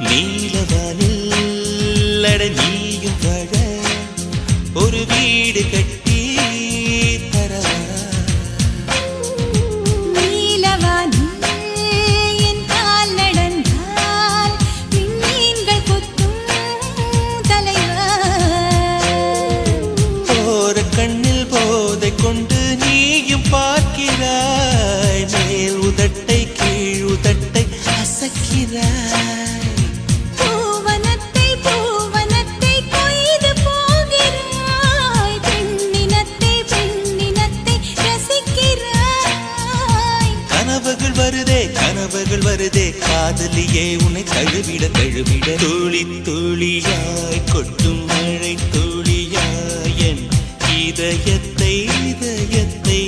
நீலவானில் நீயும் வாழ ஒரு வீடு கட்டி தரவா கண்ணில் போதை கொண்டு நீயும் பார்க்கிறாய் மேல் உதட்டை கீழ் உதட்டை அசக்கிறாய். கனவுகள் வருதே. காதலியே உன்னை தழுவிட தழுவிட. துளி துளியாய் கொட்டும் மழை துளியாய் என் இதயத்தை இதயத்தை